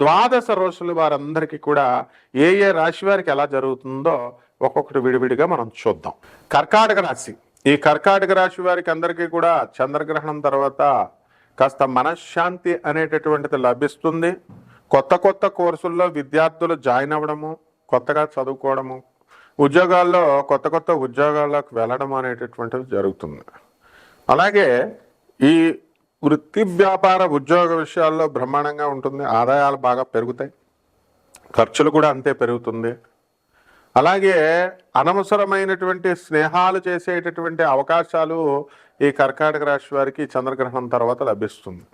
ద్వాదశ రోజులు వారందరికీ కూడా ఏ ఏ రాశి వారికి ఎలా జరుగుతుందో ఒక్కొక్కటి విడివిడిగా మనం చూద్దాం. కర్కాటక రాశి. ఈ కర్కాటక రాశి వారికి అందరికీ కూడా చంద్రగ్రహణం తర్వాత కాస్త మనశ్శాంతి అనేటటువంటిది లభిస్తుంది. కొత్త కొత్త కోర్సుల్లో విద్యార్థులు జాయిన్ అవ్వడము కొత్తగా చదువుకోవడము ఉద్యోగాల్లో కొత్త కొత్త ఉద్యోగాల్లోకి వెళ్ళడం అనేటటువంటిది జరుగుతుంది. అలాగే ఈ వృత్తి వ్యాపార ఉద్యోగ విషయాల్లో బ్రహ్మాండంగా ఉంటుంది. ఆదాయాలు బాగా పెరుగుతాయి. ఖర్చులు కూడా అంతే పెరుగుతుంది. అలాగే అనవసరమైనటువంటి స్నేహాలు చేసేటటువంటి అవకాశాలు ఈ కర్కాటక రాశి వారికి చంద్రగ్రహణం తర్వాత లభిస్తుంది.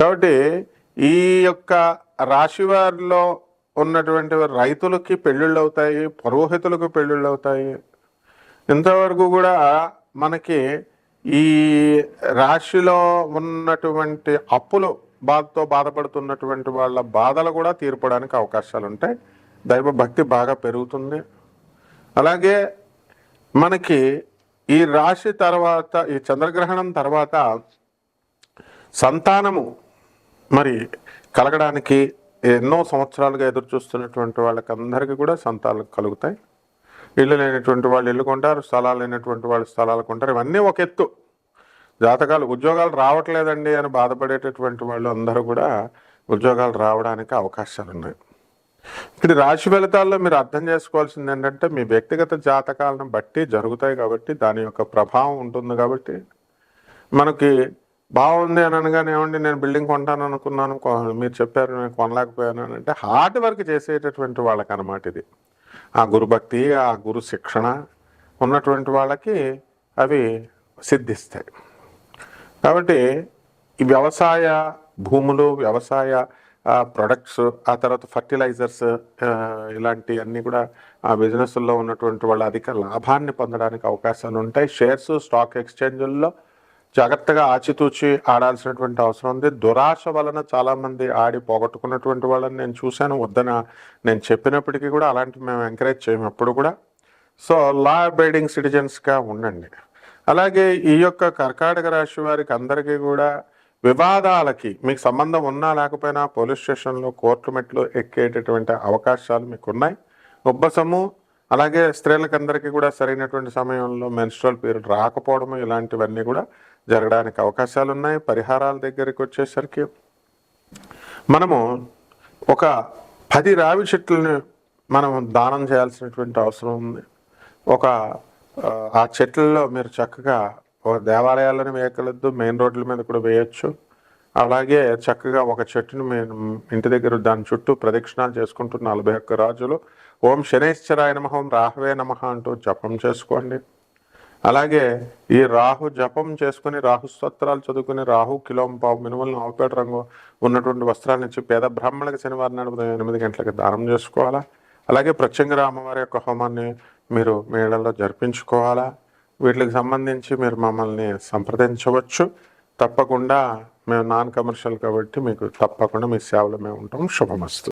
కాబట్టి ఈ యొక్క రాశి వారిలో ఉన్నటువంటి రైతులకి పెళ్ళిళ్ళు అవుతాయి పురోహితులకు పెళ్ళిళ్ళు అవుతాయి. ఇంతవరకు కూడా మనకి ఈ రాశిలో ఉన్నటువంటి అప్పులు బాధతో బాధపడుతున్నటువంటి వాళ్ళ బాధలు కూడా తీర్పడానికి అవకాశాలు ఉంటాయి. దైవ భక్తి బాగా పెరుగుతుంది. అలాగే మనకి ఈ రాశి తర్వాత ఈ చంద్రగ్రహణం తర్వాత సంతానము మరి కలగడానికి ఎన్నో సంవత్సరాలుగా ఎదురు చూస్తున్నటువంటి వాళ్ళకి అందరికీ కూడా సంతానాలు కలుగుతాయి. ఇల్లు లేనటువంటి వాళ్ళు ఇల్లు కొంటారు స్థలాలు లేనటువంటి వాళ్ళు స్థలాలు కొంటారు. ఇవన్నీ ఒక ఎత్తు. జాతకాలు ఉద్యోగాలు రావట్లేదండి అని బాధపడేటటువంటి వాళ్ళు అందరూ కూడా ఉద్యోగాలు రావడానికి అవకాశాలు ఉన్నాయి. ఇక్కడ రాశి ఫలితాల్లో మీరు అర్థం చేసుకోవాల్సింది ఏంటంటే మీ వ్యక్తిగత జాతకాలను బట్టి జరుగుతాయి కాబట్టి దాని యొక్క ప్రభావం ఉంటుంది కాబట్టి మనకి బాగుంది అని అనగానే ఏమండి నేను బిల్డింగ్ కొంటాను అనుకున్నాను మీరు చెప్పారు నేను కొనలేకపోయాను అని అంటే హార్డ్ వర్క్ చేసేటటువంటి వాళ్ళకనమాట ఇది. ఆ గురుభక్తి ఆ గురు శిక్షణ ఉన్నటువంటి వాళ్ళకి అవి సిద్ధిస్తాయి. కాబట్టి ఈ వ్యవసాయ భూములు వ్యవసాయ ప్రొడక్ట్స్ ఆ తర్వాత ఫర్టిలైజర్స్ ఇలాంటి అన్నీ కూడా ఆ బిజినెస్లో ఉన్నటువంటి వాళ్ళు అధిక లాభాన్ని పొందడానికి అవకాశాలు ఉంటాయి. షేర్స్ స్టాక్ ఎక్స్చేంజుల్లో జాగ్రత్తగా ఆచితూచి ఆడాల్సినటువంటి అవసరం ఉంది. దురాశ వలన చాలామంది ఆడి పోగొట్టుకున్నటువంటి వాళ్ళని నేను చూశాను. వద్దన నేను చెప్పినప్పటికీ కూడా అలాంటివి మేము ఎంకరేజ్ చేయము ఎప్పుడు కూడా. సో లా అబైడింగ్ సిటిజన్స్గా ఉండండి. అలాగే ఈ యొక్క కర్కాటక రాశి వారికి అందరికీ కూడా వివాదాలకి మీకు సంబంధం ఉన్నా లేకపోయినా పోలీస్ స్టేషన్లో కోర్టు మెట్లు ఎక్కేటటువంటి అవకాశాలు మీకు ఉన్నాయి ఉబ్బసము అలాగే స్త్రీలకందరికీ కూడా సరైనటువంటి సమయంలో మెన్స్ట్రల్ పీరియడ్ రాకపోవడము ఇలాంటివన్నీ కూడా జరగడానికి అవకాశాలు ఉన్నాయి పరిహారాల దగ్గరికి వచ్చేసరికి. మనము ఒక పది రావి చెట్లని మనం దానం చేయాల్సినటువంటి అవసరం ఉంది. ఒక ఆ, చెట్లలో మీరు చక్కగా ఒక దేవాలయాలను వేయగలద్దు మెయిన్ రోడ్ల మీద కూడా వేయచ్చు. అలాగే చక్కగా ఒక చెట్టును మేము ఇంటి దగ్గర దాని చుట్టూ ప్రదక్షిణాలు చేసుకుంటున్న నలభై ఒక్క రాజులు. ఓం శనేశ్వరాయ నమ ఓం రాహవే నమ అంటూ జపం చేసుకోండి. అలాగే ఈ రాహు జపం చేసుకుని రాహు స్తోత్రాలు చదువుకుని రాహు కిలోంపావు మినుములను ఆవుపేట రంగు ఉన్నటువంటి వస్త్రాలను ఇచ్చి పేద బ్రాహ్మణులకు శనివారం నాడు ఉదయం ఎనిమిది గంటలకు దానం చేసుకోవాలా? అలాగే ప్రత్యంగర అమ్మవారి యొక్క హోమాన్ని మీరు మేడల్లో జరిపించుకోవాలా? వీటికి సంబంధించి మీరు మమ్మల్ని సంప్రదించవచ్చు. తప్పకుండా మేము నాన్ కమర్షియల్ కాబట్టి మీకు తప్పకుండా మీ సేవలు మేము ఉంటాం. శుభమస్తు.